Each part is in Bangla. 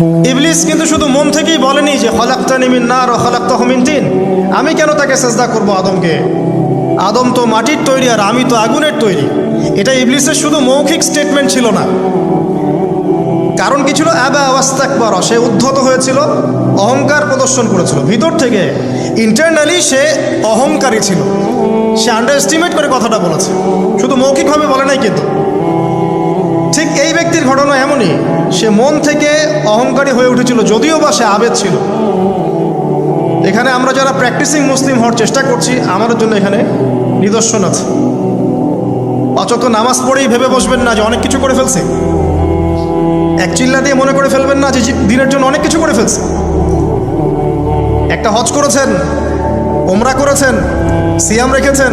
ইবলিস কিন্তু শুধু মন থেকেই বলেনি যে মিন হমিন তিন। আমি কেন তাকে সেজদা করব আদমকে? আদম তো মাটির তৈরি আর আমি তো আগুনের তৈরি। এটা ইবলিসের শুধু মৌখিক স্টেটমেন্ট ছিল না। কারণ কি ছিল? অ্যাবা আওয়াস্তাকবার সে উদ্ধত হয়েছিল, অহংকার প্রদর্শন করেছিল। ভিতর থেকে ইন্টারনালি সে অহংকারী ছিল। সে আন্ডার এস্টিমেট করে কথাটা বলেছে। শুধু মৌখিকভাবে বলে নাই কিন্তু। ঠিক এই ব্যক্তির ঘটনা এমনই, সে মন থেকে অহংকারী হয়ে উঠেছিল, যদিও বা সে আবেদ ছিল। এখানে আমরা যারা প্র্যাকটিসিং মুসলিম হওয়ার চেষ্টা করছি, আমাদের জন্য এখানে নিদর্শন আছে। অচত নামাজ পড়েই ভেবে বসবেন না যে অনেক কিছু করে ফেলছে। এক চিল্লা দিয়ে মনে করে ফেলবেন না যে দিনের জন্য অনেক কিছু করে ফেলছে। একটা হজ করেছেন ওমরা করেছেন, সিয়াম রেখেছেন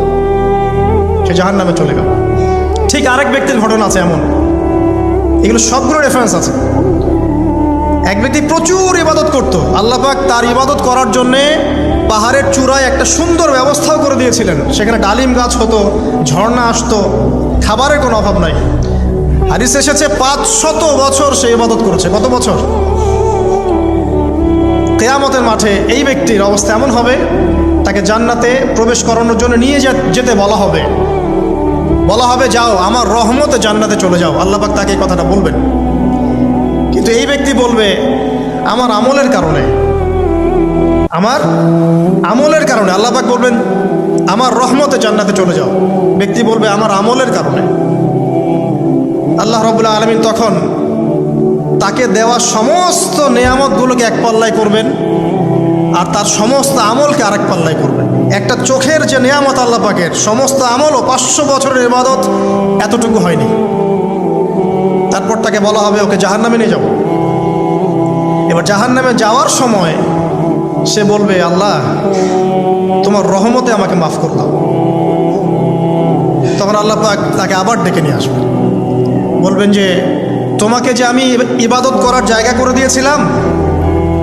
সে জাহান নামে চলে গেল। ঠিক আরেক ব্যক্তির ঘটনা আছে এমন। এগুলো সবগুলো রেফারেন্স আছে। এক ব্যক্তি প্রচুর ইবাদত করত। আল্লাহ পাক তার ইবাদত করার জন্যে পাহাড়ের চূড়ায় একটা সুন্দর ব্যবস্থাও করে দিয়েছিলেন। সেখানে ডালিম গাছ হতো, ঝর্ণা আসতো, খাবারের কোনো অভাব নাই। হারিস এসেছে, পাঁচ শত বছর সে ইবাদত করেছে। কত বছর? কেয়ামতের মাঠে এই ব্যক্তির অবস্থা এমন হবে, তাকে জান্নাতে প্রবেশ করানোর জন্য নিয়ে যেতে বলা হবে। বলা হবে, যাও, আমার রহমতে জান্নাতে চলে যাও। আল্লাহ পাক তাকে এই কথাটা বলবেন। কিন্তু এই ব্যক্তি বলবে, আমার আমলের কারণে। আমার আমলের কারণে। আল্লাহ পাক বলবেন, আমার রহমতে জান্নাতে চলে যাও। ব্যক্তি বলবে, আমার আমলের কারণে। আল্লাহ রবুল্লাহ আলমিন তখন তাকে দেওয়া সমস্ত নেয়ামতগুলোকে এক পাল্লায় করবেন। আর তার সমস্ত আমলকে আরেক পাল্লায় করবেন একটা চোখের যে নেয়ামত আল্লাহ পাকের, সমস্ত আমলও পাঁচশো বছরের ইবাদত এতটুকু হয়নি। তারপর তাকে বলা হবে, ওকে জাহান নামে নিয়ে যাব। এবার জাহান নামে যাওয়ার সময় সে বলবে, আল্লাহ, তোমার রহমতে আমাকে মাফ করে দাও। তখন আল্লাহ পাক তাকে আবার ডেকে নিয়ে আসবে। বলবেন যে, তোমাকে যে আমি ইবাদত করার জায়গা করে দিয়েছিলাম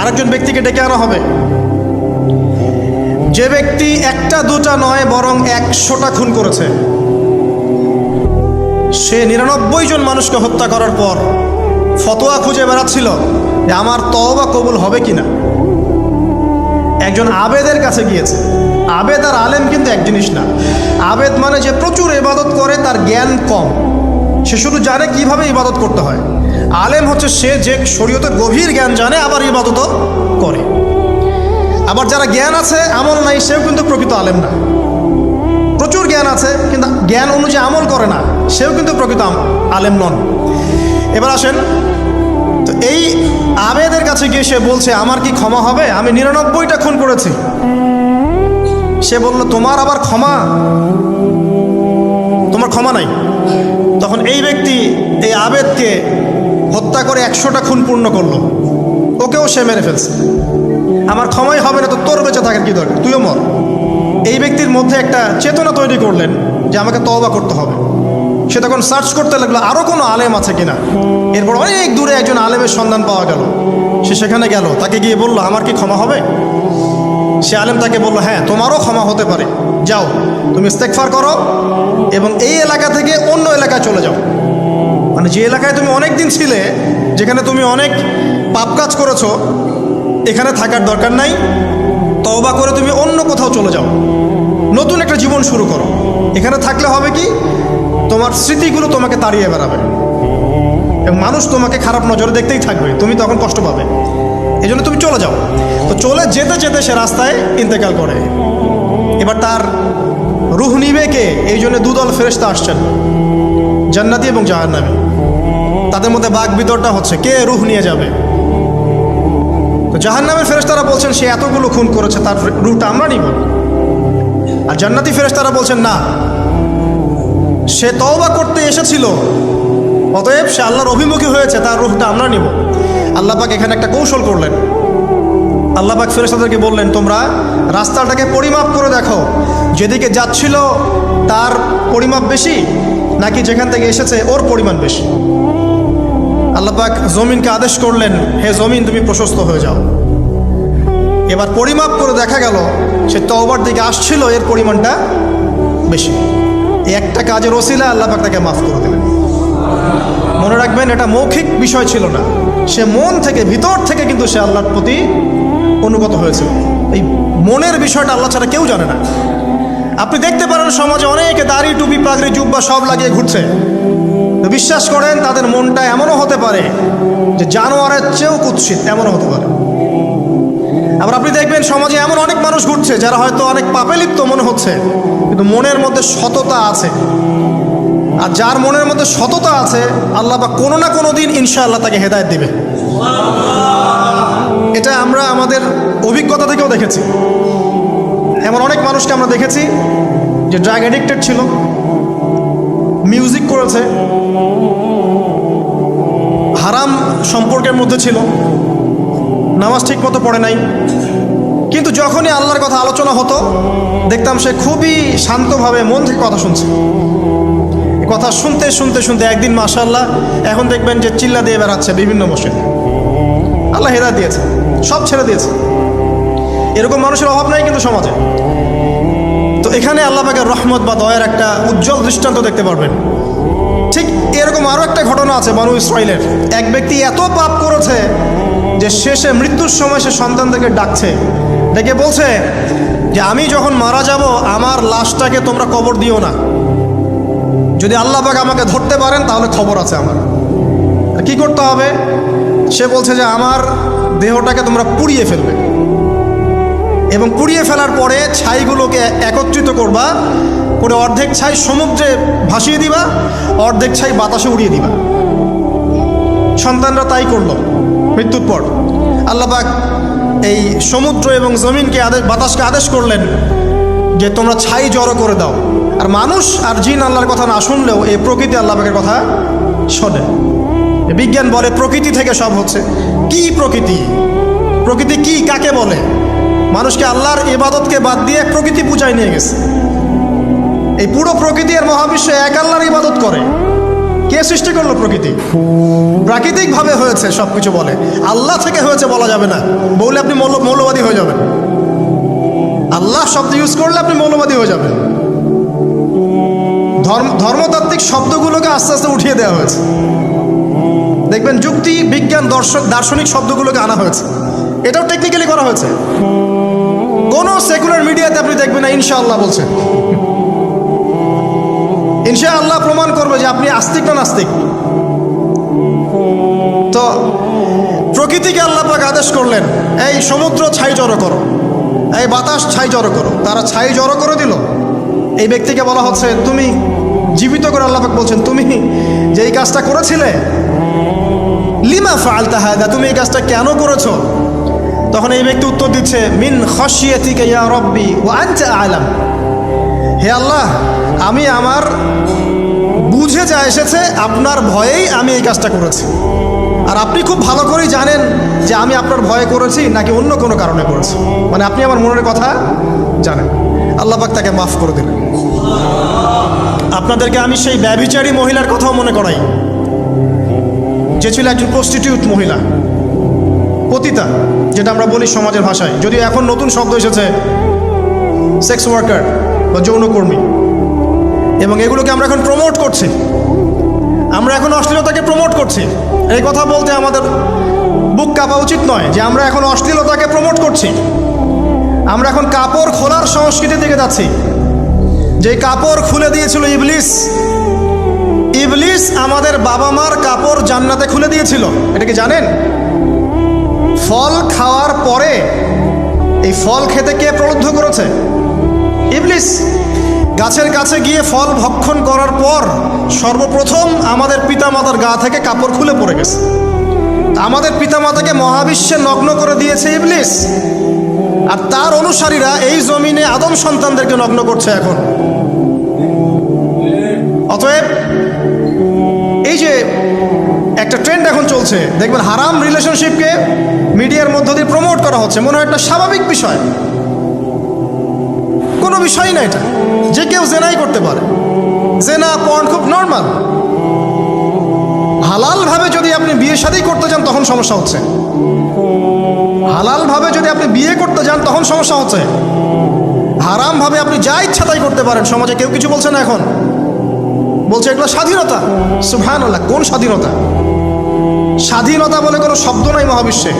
আরেকজন ব্যক্তিকে ডেকে আনা হবে। যে ব্যক্তি একটা, দুটা নয়, বরং একশোটা খুন করেছে। সে নিরানব্বই জন মানুষকে হত্যা করার পর ফতোয়া খুঁজে বেড়াচ্ছিল যে আমার তওবা কবুল হবে কিনা। একজন আবেদের কাছে গিয়েছে। আবেদ আর আলেম কিন্তু এক জিনিস না। আবেদ মানে যে প্রচুর ইবাদত করে, তার জ্ঞান কম। সে শুধু জানে কীভাবে ইবাদত করতে হয়। আলেম হচ্ছে সে যে শরীয়তের গভীর জ্ঞান জানে, আবার ইবাদতও করে। আবার যারা জ্ঞান আছে, আমল নাই, সেও কিন্তু প্রকৃত আলেম না। প্রচুর জ্ঞান আছে, কিন্তু জ্ঞান অনুযায়ী আমল করে না, সেও কিন্তু প্রকৃত আলেম নন। এবার আসেন, তো এই আবেদের কাছে গিয়ে সে বলছে, আমার কি ক্ষমা হবে? আমি নিরানব্বইটা খুন করেছি। সে বলল, তোমার আবার ক্ষমা? তোমার ক্ষমা নাই। তখন এই ব্যক্তি, এই আবেদকে হত্যা করে একশোটা খুন পূর্ণ করল। ওকেও সে মেরে ফেলছে। আমার ক্ষমাই হবে না তো তোর বেঁচে থাকার কি দরকার? তুইও মর। এই ব্যক্তির মধ্যে একটা চেতনা তৈরি করলেন যে আমাকে তওবা করতে হবে। সে তখন সার্চ করতে লাগল আরও কোনো আলেম আছে কিনা? এরপর অনেক দূরে একজন আলেমের সন্ধান পাওয়া গেল। সে সেখানে গেল, তাকে গিয়ে বলল, আমার কি ক্ষমা হবে? সে আলেম তাকে বলল হ্যাঁ তোমারও ক্ষমা হতে পারে। যাও, তুমি ইস্তেকফার করো এবং এই এলাকা থেকে অন্য এলাকায় চলে যাও। মানে যে এলাকায় তুমি অনেক দিন ছিলে, যেখানে তুমি অনেক পাপ কাজ করেছ, এখানে থাকার দরকার নাই, তওবা করে তুমি অন্য কোথাও চলে যাও। নতুন একটা জীবন শুরু করো। এখানে থাকলে হবে কি, তোমার স্মৃতিগুলো তোমাকে তাড়িয়ে বেড়াবে। এবং মানুষ তোমাকে খারাপ নজরে দেখতেই থাকবে, তুমি তখন কষ্ট পাবে। এই জন্য তুমি চলে যাও। তো চলে যেতে যেতে সে রাস্তায় ইন্তেকাল করে। এবার তার রুহ নিবে কে? এই জন্য দুদল ফেরেস্তা আসছেন। জান্নাতি এবং জাহান্নামী। তাদের মধ্যে বাঘ বিতরটা হচ্ছে। কে রুহ নিয়ে যাবে? তো জাহান জাহান্নামের ফেরেস্তারা বলছেন, সে এতগুলো খুন করেছে, তার রুহটা আমরা নিব। আর জান্নাতি ফেরেস্তারা বলছেন, না। সে তওবা করতে এসেছিল, অতএব সে আল্লাহর অভিমুখী হয়েছে, তার রুহটা আমরা নিব। আল্লাহ পাক এখানে একটা কৌশল করলেন। আল্লাহ পাক ফেরেস্তাদেরকে বললেন, তোমরা রাস্তাটাকে পরিমাপ করে দেখো। যেদিকে যাচ্ছিল তার পরিমাপ বেশি, নাকি যেখান থেকে এসেছে ওর পরিমাণ বেশি? আল্লাহ পাক জমিনকে আদেশ করলেন, হে জমিন, তুমি প্রশস্ত হয়ে যাও। এবার পরিমাপ করে দেখা গেল, সে তওবার দিকে আসছিল, এর পরিমাণটা বেশি। একটা কাজের ওসিলা আল্লাহ পাক তাকে মাফ করে দিলেন। মনে রাখবেন, এটা মৌখিক বিষয় ছিল না। সে মন থেকে, ভিতর থেকে কিন্তু সে আল্লাহর প্রতি অনুগত হয়েছিল। এই মনের বিষয়টা আল্লাহ ছাড়া কেউ জানে না। আপনি দেখতে পারেন সমাজে অনেকে দাড়ি, টুপি, পাগড়ি, জুব্বা সব লাগিয়ে ঘুরছে। তো বিশ্বাস করেন, তাদের মনটা এমনও হতে পারে যে জানোয়ারের চেয়েও কুৎসিত, এমনও হতে পারে। আবার আপনি দেখবেন সমাজে এমন অনেক মানুষ ঘুরছে যারা হয়তো অনেক পাপে লিপ্ত মনে হচ্ছে, কিন্তু মনের মধ্যে সততা আছে। আর যার মনের মধ্যে সততা আছে, আল্লাহ বা কোনো না কোনো দিন ইনশাআল্লাহ তাকে হেদায়ত দিবে। এটা আমরা আমাদের অভিজ্ঞতা থেকেও দেখেছি। এমন অনেক মানুষকে আমরা দেখেছি যে ড্রাগ অ্যাডিক্টেড ছিল, মিউজিক করেছে হারাম সম্পর্কের মধ্যে ছিল। নামাজ ঠিক মতো পড়ে নাই। কিন্তু যখনই আল্লাহর কথা আলোচনা হতো, দেখতাম সে খুবই শান্তভাবে মন থেকে কথা শুনছে। কথা শুনতে শুনতে শুনতে একদিন মাশাল্লাহ এখন দেখবেন যে চিল্লা দিয়ে বেড়াচ্ছে বিভিন্ন মসজিদ। আল্লাহ হেদা দিয়েছে, সব ছেড়ে দিয়েছে। এরকম মানুষের অভাব নাই কিন্তু সমাজে। তো এখানে আল্লাহ পাকের রহমত বা দয়ের একটা উজ্জ্বল দৃষ্টান্ত দেখতে পারবেন। এরকম আরও একটা ঘটনা আছে বানু ইসরায়েলের এক ব্যক্তি এত পাপ করেছে যে শেষে মৃত্যুর সময় সে সন্তানদেরকে ডাকছে। ডেকে বলছে যে, আমি যখন মারা যাব, আমার লাশটাকে তোমরা কবর দিও না। যদি আল্লাহ পাক আমাকে ধরতে পারেন, তাহলে খবর আছে আমার। কি করতে হবে? সে বলছে যে, আমার দেহটাকে তোমরা পুড়িয়ে ফেলবে। এবং পুড়িয়ে ফেলার পরে ছাইগুলোকে একত্রিত করবা। করে অর্ধেক ছাই সমুদ্রে ভাসিয়ে দিবা, অর্ধেক ছাই বাতাসে উড়িয়ে দিবা। সন্তানরা তাই করল, মৃত্যুর পর। আল্লাপাক এই সমুদ্র এবং জমিনকে আদেশ, বাতাসকে আদেশ করলেন যে তোমরা ছাই জড়ো করে দাও। আর মানুষ আর জিন আল্লাহর কথা না শুনলেও এই প্রকৃতি আল্লাপাকের কথা শোনে। বিজ্ঞান বলে প্রকৃতি থেকে সব হচ্ছে। কি প্রকৃতি? প্রকৃতি কি কাকে বলে? মানুষকে আল্লাহর ইবাদতকে বাদ দিয়ে প্রকৃতি পূজায় নিয়ে গেছে। এই পুরো প্রকৃতি আর মহাবিশ্ব এক আল্লাহর ইবাদত করে। কে সৃষ্টি করল প্রকৃতি? প্রাকৃতিকভাবে হয়েছে সব কিছু বলে। আল্লাহ থেকে হয়েছে বলা যাবে না। বললে আপনি মৌল মৌলবাদী হয়ে যাবেন। আল্লাহ শব্দ ইউজ করলে আপনি মৌলবাদী হয়ে যাবেন। ধর্ম ধর্মতাত্ত্বিক শব্দগুলোকে আস্তে আস্তে উঠিয়ে দেওয়া হয়েছে। দেখবেন যুক্তি, বিজ্ঞান, দর্শক, দার্শনিক শব্দগুলোকে আনা হয়েছে। এটাও টেকনিক্যালি করা হয়েছে। কোনো সেকুলার মিডিয়াতে আপনি দেখবেন না, ইনশাআল্লাহ বলছে। ইনশাআল্লাহ প্রমাণ করবে যে আপনি আস্তিক না নাস্তিক। তো প্রকৃতিকে আল্লাহ পাক আদেশ করলেন, এই সমুদ্র ছাই জড়ো করো, এই বাতাস ছাই জড়ো করো। তারা ছাই জড়ো করে দিল। এই ব্যক্তিকে বলা হচ্ছে, তুমি জীবিত করে আল্লাহ পাক বলছেন, তুমি যে এই কাজটা করেছিলে, লিমা ফাল তাহাদা তুমি এই কাজটা কেন করেছ? তখন এই ব্যক্তি উত্তর দিচ্ছে, মিন খসিয়াতিকে ইয়া রব্বি ও আনতে আলাম। হে আল্লাহ, আমি আমার বুঝে যা এসেছে, আপনার ভয়েই আমি এই কাজটা করেছি। আর আপনি খুব ভালো করেই জানেন যে আমি আপনার ভয়ে করেছি নাকি অন্য কোনো কারণে করেছি। মানে আপনি আমার মনের কথা জানেন। আল্লাহ পাক তাকে মাফ করে দিলেন। আপনাদেরকে আমি সেই ব্যবিচারী মহিলার কথাও মনে করাই। যে ছিল একজন প্রস্টিটিউট মহিলা, পতিতা, যেটা আমরা বলি সমাজের ভাষায়। যদিও এখন নতুন শব্দ এসেছে সেক্স ওয়ার্কার বা যৌনকর্মী। এবং এগুলোকে আমরা এখন প্রমোট করছি। আমরা এখন অশ্লীলতাকে প্রমোট করছি। এই কথা বলতে আমাদের বুক কাঁপা উচিত নয় যে আমরা এখন অশ্লীলতাকে প্রমোট করছি। আমরা এখন কাপড় খোলার সংস্কৃতি দিকে যাচ্ছি। যে কাপড় খুলে দিয়েছিল ইবলিস ইবলিস আমাদের বাবা মার কাপড় জান্নাতে খুলে দিয়েছিল। এটা কি জানেন? ফল খাওয়ার পরে এই ফল খেতে কে প্রলুব্ধ করেছে? ইবলিস, গাছের কাছে গিয়ে ফল ভক্ষণ করার পর সর্বপ্রথম আমাদের পিতামাতার গা থেকে কাপড় খুলে পড়ে গেছে। আমাদের পিতামাতাকে মহাবিশ্বে নগ্ন করে দিয়েছে ইবলিস। আর তার অনুসারীরা এই জমিনে আদম সন্তানদেরকে নগ্ন করছে এখন। অতএব এই যে একটা ট্রেন্ড এখন চলছে, দেখবেন হারাম রিলেশনশিপকে মিডিয়ার মধ্য দিয়ে প্রমোট করা হচ্ছে, মনে হয় একটা স্বাভাবিক বিষয়। কোনো বিষয়ই না এটা। যে কেউ জেনাই করতে পারে। জেনা পণ খুব নর্মাল হালালভাবে যদি আপনি বিয়ে শাদী করতে যান, তখন সমস্যা হচ্ছে। হালালভাবে যদি আপনি বিয়ে করতে যান, তখন সমস্যা হচ্ছে। হারামভাবে আপনি যা ইচ্ছা তাই করতে পারেন। সমাজে কেউ কিছু বলছে না এখন। বলছে এগুলো স্বাধীনতা। সুভান কোন স্বাধীনতা? স্বাধীনতা বলে কোনো শব্দ নাই মহাবিশ্বে।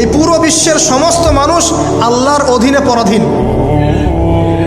এই পুরো বিশ্বের সমস্ত মানুষ আল্লাহর অধীনে পরাধীন।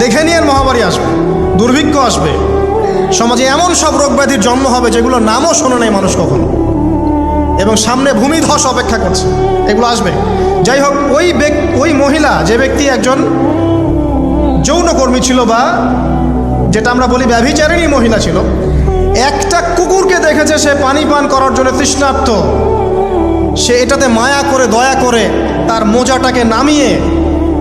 দেখে নিয়ে মহামারী আসবে, দুর্ভিক্ষ আসবে। সমাজে এমন সব রোগ ব্যাধির জন্ম হবে যেগুলো নামও শোনে নাই মানুষ কখনো। এবং সামনে ভূমিধস অপেক্ষা করছে। এগুলো আসবে। যাই হোক, ওই ওই মহিলা, যে ব্যক্তি একজন যৌনকর্মী ছিল বা যেটা আমরা বলি ব্যভিচারিণী মহিলা ছিল, একটা কুকুরকে দেখেছে সে পানি পান করার জন্য তৃষ্ণার্ত। সে এটাতে মায়া করে, দয়া করে তার মোজাটাকে নামিয়ে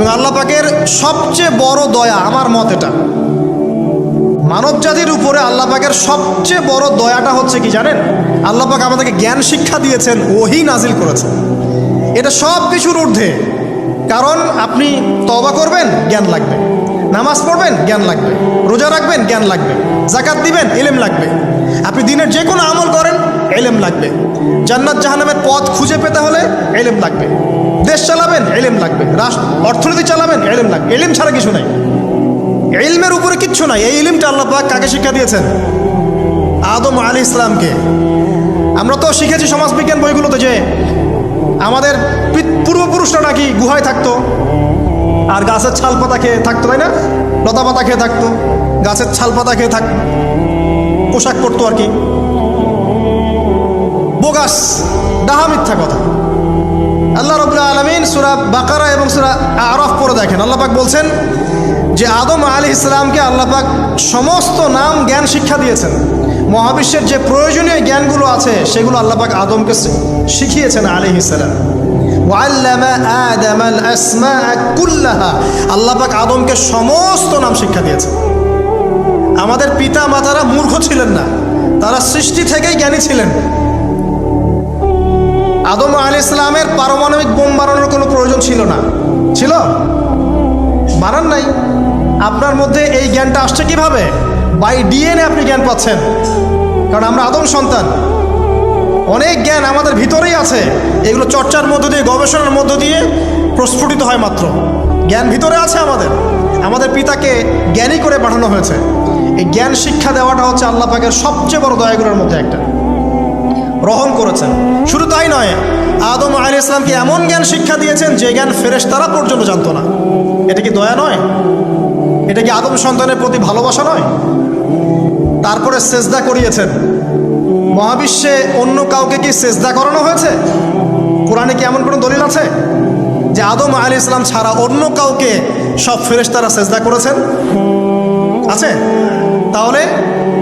এবং আল্লাহ পাকের সবচেয়ে বড় দয়া আমার মত এটা। মানব জাতির উপরে আল্লাহ পাকের সবচেয়ে বড় দয়াটা হচ্ছে কি জানেন? আল্লাহ পাক আমাদেরকে জ্ঞান শিক্ষা দিয়েছেন, ওহি নাজিল করেছেন। এটা সব কিছুর ঊর্ধ্বে। কারণ আপনি তবা করবেন, জ্ঞান লাগবে। নামাজ পড়বেন, জ্ঞান লাগবে। রোজা রাখবেন, জ্ঞান লাগবে। জাকাত দিবেন এলেম লাগবে। আপনি দিনের যে কোনো আমল করেন এলেম লাগবে। জান্নাত জাহানামের পথ খুঁজে পেতে হলে এলেম লাগবে। দেশ চালাবেন এলেম লাগবে। রাষ্ট্র অর্থনীতি চালাবেন এলেম লাগবে। এলেম ছাড়া কিছু নাই। ইলমের উপরে কিচ্ছু নাই। এই ইলিমটা আল্লাহ পাক কাকে শিক্ষা দিয়েছেন? আদম আলী ইসলামকে আমরা তো শিখেছি সমাজবিজ্ঞান বইগুলোতে যে আমাদের পূর্বপুরুষরা নাকি গুহায় থাকতো। আর গাছের ছাল পাতা খেয়ে থাকতো, তাই না? লতা পাতা খেয়ে থাকতো, গাছের ছাল পাতা খেয়ে থাক পোশাক পরতো আর কি। বোগাস, ডাহা মিথ্যা কথা। আল্লাহ রবুল্লা আলমিন সুরা বাকারা এবং সুরা আরফ পরে দেখেন। আল্লাহ পাক বলছেন যে, আদম আলী ইসলামকে আল্লাহ পাক সমস্ত নাম জ্ঞান শিক্ষা দিয়েছেন। মহাবিশ্বের যে প্রয়োজনীয় জ্ঞানগুলো আছে, সেগুলো আল্লাহ পাক আদমকে শিখিয়েছেন আলী ইসলাম পাক আদমকে সমস্ত নাম শিক্ষা দিয়েছেন। আমাদের পিতা মাতারা মূর্খ ছিলেন না, তারা সৃষ্টি থেকেই জ্ঞানী ছিলেন। আদম আলী ইসলামের পারমাণবিক বোম বানানোর কোনো প্রয়োজন ছিল না। ছিল? বানান নাই। আপনার মধ্যে এই জ্ঞানটা আসছে কীভাবে? বাই ডিএনএ আপনি জ্ঞান পাচ্ছেন। কারণ আমরা আদম সন্তান। অনেক জ্ঞান আমাদের ভিতরেই আছে। এগুলো চর্চার মধ্য দিয়ে, গবেষণার মধ্য দিয়ে প্রস্ফুটিত হয় মাত্র। জ্ঞান ভিতরে আছে আমাদের। আমাদের পিতাকে জ্ঞানী করে পাঠানো হয়েছে। এই জ্ঞান শিক্ষা দেওয়াটা হচ্ছে আল্লাহ পাকের সবচেয়ে বড় দয়াগুলোর মধ্যে একটা। রহম করেছেন। শুধু তাই নয়, আদম আলী ইসলামকে এমন জ্ঞান শিক্ষা দিয়েছেন যে জ্ঞান ফেরেশ তারা পর্যন্ত জানতো না। এটা কি দয়া নয়? এটা কি আদম সন্তানের প্রতি ভালোবাসা নয়? তারপরে সেজদা করিয়েছেন। মহাবিশ্বে অন্য কাউকে কি সেজদা করানো হয়েছে? কোরআনে কি এমন কোনো দলিল আছে? যে আদম আলী ইসলাম ছাড়া অন্য কাউকে সব ফেরেস্তারা সেজদা করেছেন? আছে? তাহলে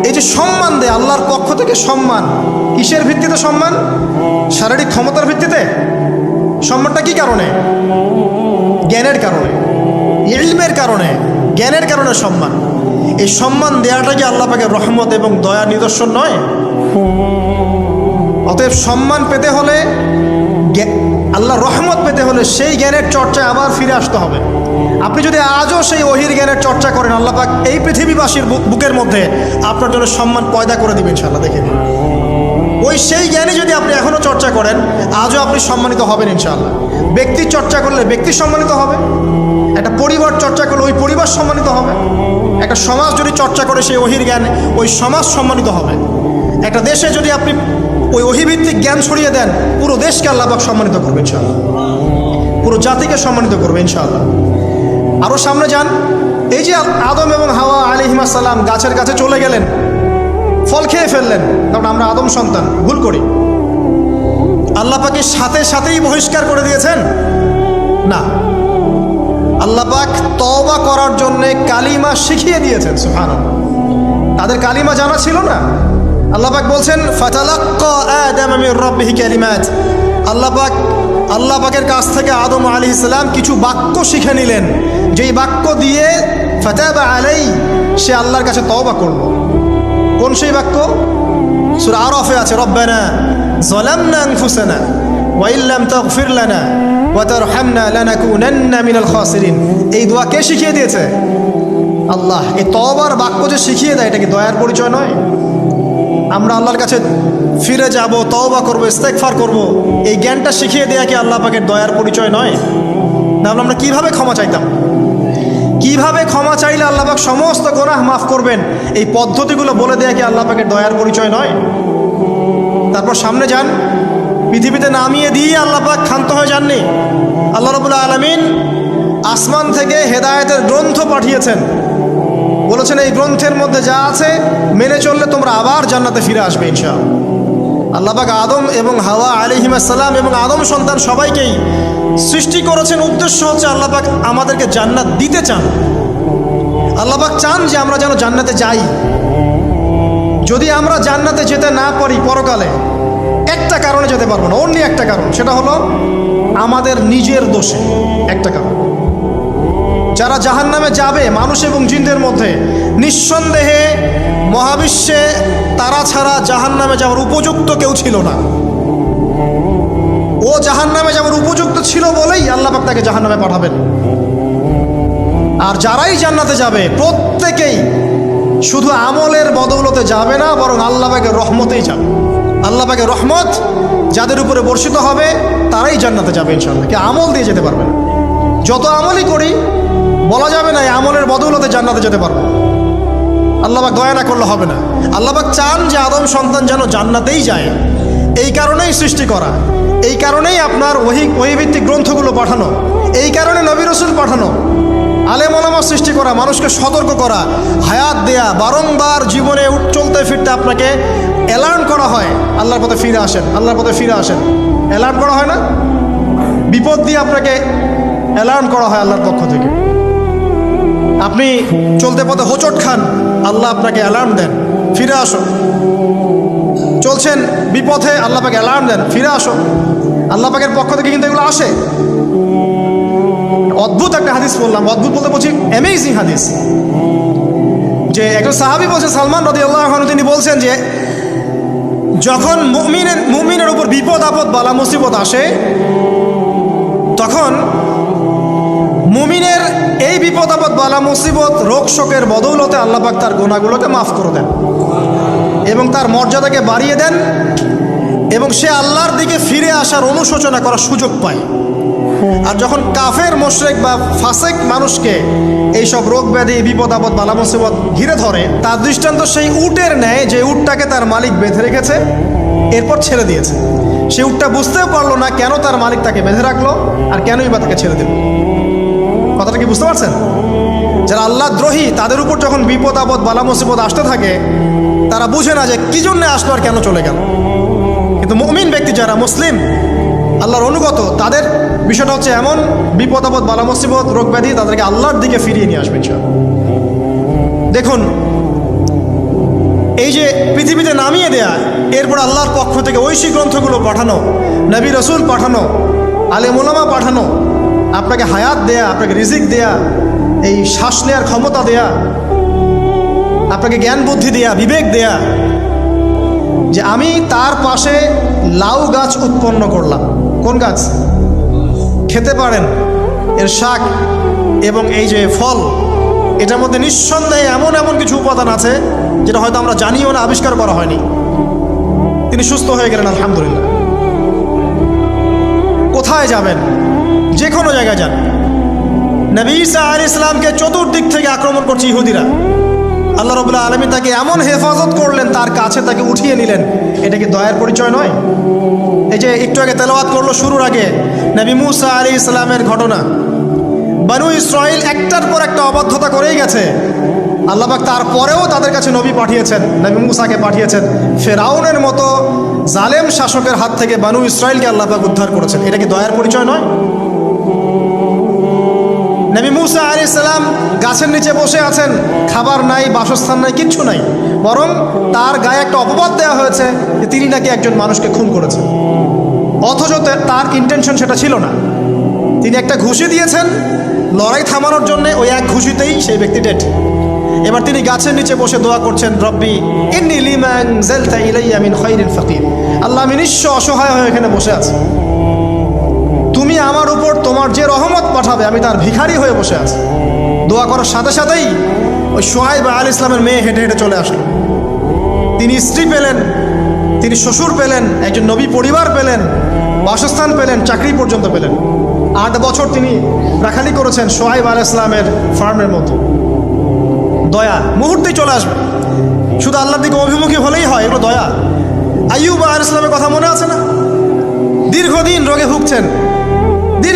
এই যে সম্মান দেয়, আল্লাহর পক্ষ থেকে সম্মান, কিসের ভিত্তিতে সম্মান? শারীরিক ক্ষমতার ভিত্তিতে? সম্মানটা কি কারণে? জ্ঞানের কারণে। ইলমের কারণে, জ্ঞানের কারণে সম্মান। এই সম্মান দেওয়াটা কি আল্লাহ পাকে রহমত এবং দয়া নিদর্শন নয়? অতএব সম্মান পেতে হলে আল্লাহ রহমত পেতে হলে সেই জ্ঞানের চর্চায় আবার ফিরে আসতে হবে। আপনি যদি আজও সেই অহির জ্ঞানের চর্চা করেন, আল্লাহ পাক এই পৃথিবীবাসীর বুকের মধ্যে আপনার জন্য সম্মান পয়দা করে দেবেন ইনশাল্লাহ দেখে নিন। ওই সেই জ্ঞানে যদি আপনি এখনও চর্চা করেন, আজও আপনি সম্মানিত হবেন ইনশাআল্লাহ। ব্যক্তির চর্চা করলে ব্যক্তি সম্মানিত হবে, একটা পরিবার চর্চা করলে ওই পরিবার সম্মানিত হবে, একটা সমাজ যদি চর্চা করে সেই অহির জ্ঞান ওই সমাজ সম্মানিত হবে। একটা দেশে যদি আপনি ওই অহিভিত্তিক জ্ঞান ছড়িয়ে দেন, পুরো দেশকে আল্লাহবাক সম্মানিত করবে ইনশাআল্লাহ। পুরো জাতিকে সম্মানিত করবে ইনশাআল্লাহ। আরও সামনে যান। এই যে আদম এবং হাওয়া আলিহিমা সালাম গাছের কাছে চলে গেলেন, ফল খেয়ে ফেললেন, কারণ আমরা আদম সন্তান, ভুল করি। আল্লাহ পাকে সাথে সাথেই বহিষ্কার করে দিয়েছেন? না। আল্লাহ পাক তওবা করার জন্য কালিমা শিখিয়ে দিয়েছেন সুহান তাদের কালিমা জানা ছিল না? আল্লাহাক বলছেন, ফাতালাক্কা আদম আমি আল্লাপাক আল্লাহ পাকের কাছ থেকে আদম আলী ইসলাম কিছু বাক্য শিখে নিলেন। যেই বাক্য দিয়ে ফতেবা আলাই, সে আল্লাহর কাছে তওবা করল। কোন সেই বাক্য? সুর আরফে আছে, রব্বানা জলামনা আনফুসানা ওয়াইল্লাম তাগফির লানা ওয়া তারহামনা লানাকুনান্না মিনাল খাসিরিন। এই দোয়া কে শিখিয়ে দিয়েছে? আল্লাহ, এই তওবার বাক্য যে শিখিয়ে দেয়, এটা কি দয়ার পরিচয় নয়? আমরা আল্লাহর কাছে ফিরে যাব, তওবা করব, ইস্তেগফার করব। এই জ্ঞানটা শিখিয়ে দেয়া কি আল্লাহ পাকের দয়ার পরিচয় নয়? তাহলে আমরা কীভাবে ক্ষমা চাইতাম? কীভাবে ক্ষমা চাইলে আল্লাহ পাক সমস্ত গোনাহ মাফ করবেন? এই পদ্ধতিগুলো বলে দেয়া কি আল্লাহ পাকের দয়ার পরিচয় নয়? তারপর সামনে যান। পৃথিবীতে নামিয়ে দিয়ে আল্লাহ পাক ক্ষান্ত হয়ে যাননি। আল্লাহ রবুল্লা আলমিন আসমান থেকে হেদায়েতের গ্রন্থ পাঠিয়েছেন। বলেছেন, এই গ্রন্থের মধ্যে যা আছে, মেনে চললে তোমরা আবার জান্নাতে ফিরে আসবে ইনশাআল্লাহ। আল্লাহবাক আদম এবং হাওয়া আলিহিমাসাল্লাম এবং আদম সন্তান সবাইকেই সৃষ্টি করেছেন। উদ্দেশ্য হচ্ছে আল্লাহবাক আমাদেরকে জান্নাত দিতে চান। আল্লাহবাক চান যে আমরা যেন জান্নাতে যাই। যদি আমরা জান্নাতে যেতে না পারি পরকালে, একটা কারণে যেতে পারব না, অন্য একটা কারণ, সেটা হলো আমাদের নিজের দোষে একটা কারণ। যারা জাহান নামে যাবে, মানুষ এবং জিনদের মধ্যে, নিঃসন্দেহে মহাবিশ্বে তারা ছাড়া জাহান নামে যাওয়ার উপযুক্ত কেউ ছিল না। ও জাহান নামে যাওয়ার উপযুক্ত ছিল বলেই আল্লাহ পাক তাকে জাহান নামে পাঠাবেন। আর যারাই জান্নাতে যাবে, প্রত্যেকেই শুধু আমলের বদৌলতে যাবে না, বরং আল্লাহ পাকের রহমতেই যাবে। আল্লাহ পাকের রহমত যাদের উপরে বর্ষিত হবে, তারাই জান্নাতে যাবে ইনশাল্লাহ কে আমল দিয়ে যেতে পারবে না। যত আমলই করি বলা যাবে না, এই আমলের বদৌলতে জান্নাতে যেতে পারব। আল্লাহবাক দয়া না করলে হবে না। আল্লাহবাক চান যে আদম সন্তান যেন জান্নাতেই যায়। এই কারণেই সৃষ্টি করা। এই কারণেই আপনার ওহি, ওহিভিত্তিক গ্রন্থগুলো পাঠানো। এই কারণে নবী রসুল পাঠানো। আলেম ওলামা সৃষ্টি করা, মানুষকে সতর্ক করা, হায়াত দেয়া, বারংবার জীবনে চলতে ফিরতে আপনাকে অ্যালার্ম করা হয়। আল্লাহর পথে ফিরে আসেন, আল্লাহর পথে ফিরে আসেন। অ্যালার্ম করা হয় না? বিপদ দিয়ে আপনাকে অ্যালার্ম করা হয় আল্লাহর পক্ষ থেকে। আপনি চলতে পথে হোঁচট খান, আল্লাহ আপনাকে অ্যালার্ম দেন, ফিরে আসো। চলছেন বিপথে, আল্লাহ পাকে অ্যালার্ম দেন, ফিরে আসো। আল্লাহ পাকের পক্ষ থেকে কিন্তু এগুলো আসে। অদ্ভুত একটা হাদিস বললাম, অদ্ভুত বলতে বলছি অ্যামেজিং হাদিস। যে একজন সাহাবি বলছেন সালমান রদি আল্লাহ তিনি বলছেন যে, যখন মুমিনের মুমিনের উপর বিপদ, আপদ, বালা, মুসিবত আসে, তখন মুমিনের এই বিপদ, আপদ, বালা, মুসিবত, রোগ, শোকের বদৌলতে আল্লাপাক তার গোনাগুলোকে মাফ করে দেন এবং তার মর্যাদাকে বাড়িয়ে দেন এবং সে আল্লাহর দিকে ফিরে আসার অনুশোচনা করার সুযোগ পায়। আর যখন কাফের, মোশরেক বা ফাসেক মানুষকে এইসব রোগ ব্যাধি, বিপদ, আপদ, বালা, মুসিবত ঘিরে ধরে, তার দৃষ্টান্ত সেই উটের ন্যায় যে উটটাকে তার মালিক বেঁধে রেখেছে, এরপর ছেড়ে দিয়েছে। সে উটটা বুঝতেও পারল না কেন তার মালিক তাকে বেঁধে রাখল আর কেনই বা তাকে ছেড়ে দিল। বুঝতে পারছেন যারা আল্লাহ দ্রোহী, তাদের উপর যখন বিপদ, আপদ, বালা, মুসিবত আসতে থাকে, তারা বুঝে না যে কি জন্য আসলো আর কেন চলে গেল কিন্তু মুমিন ব্যক্তি যারা মুসলিম, আল্লাহর অনুগত, তাদের বিষয়টা হচ্ছে এমন, বিপদ, আপদ, বালা, মুসিবত, রোগ ব্যাধি তাদেরকে আল্লাহর দিকে ফিরিয়ে নিয়ে আসবে ইনশাআল্লাহ। দেখুন, এই যে পৃথিবীতে নামিয়ে দেয়া, এরপর আল্লাহর পক্ষ থেকে ঐশী গ্রন্থগুলো পাঠানো, নবী রসুল পাঠানো আলে মোলামা পাঠানো আপনাকে হায়াত দেয়া, আপনাকে রিজিক দেয়া, এই শ্বাস নেওয়ার ক্ষমতা দেয়া, আপনাকে জ্ঞান বুদ্ধি দেয়া, বিবেক দেয়া, যে আমি তার পাশে লাউ গাছ উৎপন্ন করলাম। কোন গাছ? খেতে পারেন, এর শাক এবং এই যে ফল, এটার মধ্যে নিঃসন্দেহে এমন এমন কিছু উপাদান আছে, যেটা হয়তো আমরা জানিও না, আবিষ্কার করা হয়নি। তিনি সুস্থ হয়ে গেলেন, আলহামদুলিল্লাহ। কোথায় যাবেন? যে কোনো জায়গায় যান। নবী ইসা আলী ইসলামকে চতুর্দিক থেকে আক্রমণ করছে ইহুদিরা। আল্লাহ রবুল্লাহ আলমী তাকে এমন হেফাজত করলেন, তার কাছে তাকে উঠিয়ে নিলেন। এটা কি দয়ার পরিচয় নয়? এই যে একটু আগে তেলাওয়াত করল শুরুর আগে, নবী মুসা আলী ইসলামের ঘটনা। বানু ইসরায়েল একটার পর একটা অবাধ্যতা করেই গেছে। আল্লাহবাক তারপরেও তাদের কাছে নবী পাঠিয়েছেন, নবী মুসাকে পাঠিয়েছেন। ফেরাউনের মতো জালেম শাসকের হাত থেকে বানু ইসরায়েলকে আল্লাহবাক উদ্ধার করেছেন। এটা কি দয়ার পরিচয় নয়? নবী মুসা আলি সাল্লাম গাছের নিচে বসে আছেন। খাবার নাই, বাসস্থান নাই, কিচ্ছু নাই। বরং তার গায়ে একটা অপবাদ দেওয়া হয়েছে যে তিনি নাকি একজন মানুষকে খুন করেছেন। অথচ তার ইন্টেনশন সেটা ছিল না। তিনি একটা ঘুষি দিয়েছেন। লড়াই থামানোর জন্য ওই এক ঘুষিতেই সেই ব্যক্তি ডেট এবার তিনি গাছের নিচে বসে দোয়া করছেন, রব্বি, ইন্নি লিমান জালতা ইলাইয়া মিন ফাকির। আল্লাহ আমি নিঃস্ব অসহায় হয়ে এখানে বসে আছি। আমার উপর তোমার যে রহমত পাঠাবে, আমি তার ভিখারি হয়ে বসে আছি। দোয়া করার সাথে সাথেই ওই সোহাইব আল ইসলামের মেয়ে হেঁটে হেঁটে চলে আসলো। তিনি স্ত্রী পেলেন, তিনি শ্বশুর পেলেন, একজন নবী পরিবার পেলেন, বাসস্থান পেলেন, চাকরি পর্যন্ত পেলেন। আট বছর তিনি রাখালি করেছেন সোহাইব আল ইসলামের ফার্মের মতো। দয়া, মুহূর্তেই চলে আসবে। শুধু আল্লাহর দিকে অভিমুখী হলেই হয়, এগুলো দয়া। আইয়ুব আল ইসলামের কথা মনে আছে না? দীর্ঘদিন রোগে ভুগছেন।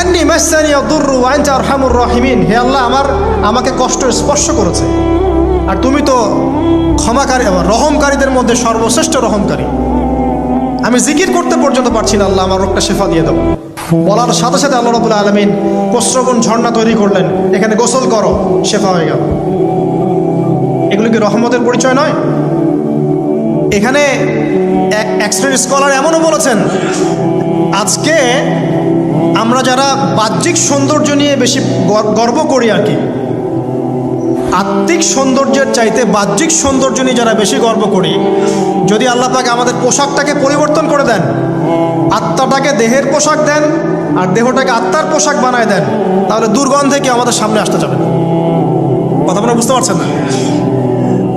আন্নি মাসানি আদুররু ওয়া আনতা আরহামুর রাহিমিন। হে আল্লাহ, আমার আমাকে কষ্ট স্পর্শ করেছে। আর তুমি তো ক্ষমাকারী রহমকারীদের মধ্যে সর্বশ্রেষ্ঠ রহমকারী। আমি জিকির করতে পর্যন্ত পারছি না, আল্লাহ আমার রোগটা শেফা দিয়ে দেবো বলার সাথে সাথে আল্লাহ রবুল্লা আলমিন কোশ্রবণ ঝর্ণা তৈরি করলেন। এখানে গোসল করো, শেফা হয়ে গেল। এগুলো কি রহমতের পরিচয় নয়? এখানে এক্সট্রেট স্কলার এমনও বলেছেন, আজকে আমরা যারা বাহ্যিক সৌন্দর্য নিয়ে বেশি গর্ব করি আর কি, আত্মিক সৌন্দর্যের চাইতে বাহ্যিক সৌন্দর্য নিয়ে যারা বেশি গর্ব করি, যদি আল্লাহ পাক আমাদের পোশাকটাকে পরিবর্তন করে দেন, আত্মাটাকে দেহের পোশাক দেন, আর দেহটাকে আত্মার পোশাক বানায় দেন, তাহলে দুর্গন্ধে কি আমাদের সামনে আসতে যাবে। কথা আপনারা বুঝতে পারছেন না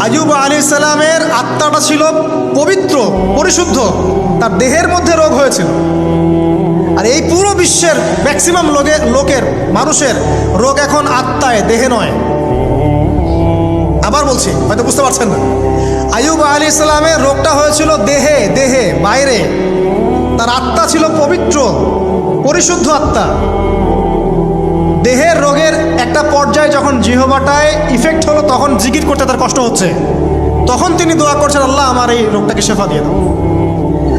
আয়ুব আলী ইসলামের আত্মাটা ছিল পবিত্র, পরিশুদ্ধ, তার দেহের মধ্যে রোগ হয়েছিল আর এই পুরো বিশ্বের ম্যাক্সিমাম লোকের লোকের, মানুষের রোগ এখন আত্মায়, দেহে নয়। আবার বলছি, হয়তো বুঝতে পারছেন না। আয়ুব আলী ইসলামের রোগটা হয়েছিল দেহে দেহে, বাইরে। তার আত্মা ছিল পবিত্র, পরিশুদ্ধ আত্মা। দেহের রোগের একটা পর্যায়ে যখন জিহবাটায় ইফেক্ট হলো, তখন জিকির করতে তার কষ্ট হচ্ছে। তখন তিনি দোয়া করছেন, আল্লাহ আমার এই রোগটাকে শেফা দিয়ে দাও।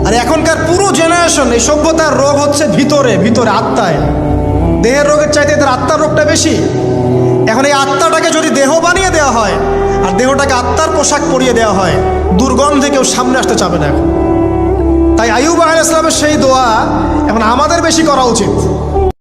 আর এখনকার পুরো জেনারেশন এই সভ্যতার রোগ হচ্ছে ভিতরে ভিতরে আত্মায়। দেহের রোগের চাইতে তার আত্মার রোগটা বেশি। এখন এই আত্মাটাকে যদি দেহ বানিয়ে দেওয়া হয়, আর দেহটাকে আত্মার পোশাক পরিয়ে দেওয়া হয়, দুর্গন্ধে কেউ সামনে আসতে চাবে না এখন। তাই আয়ুব আহ ইসলামের সেই দোয়া এখন আমাদের বেশি করা উচিত।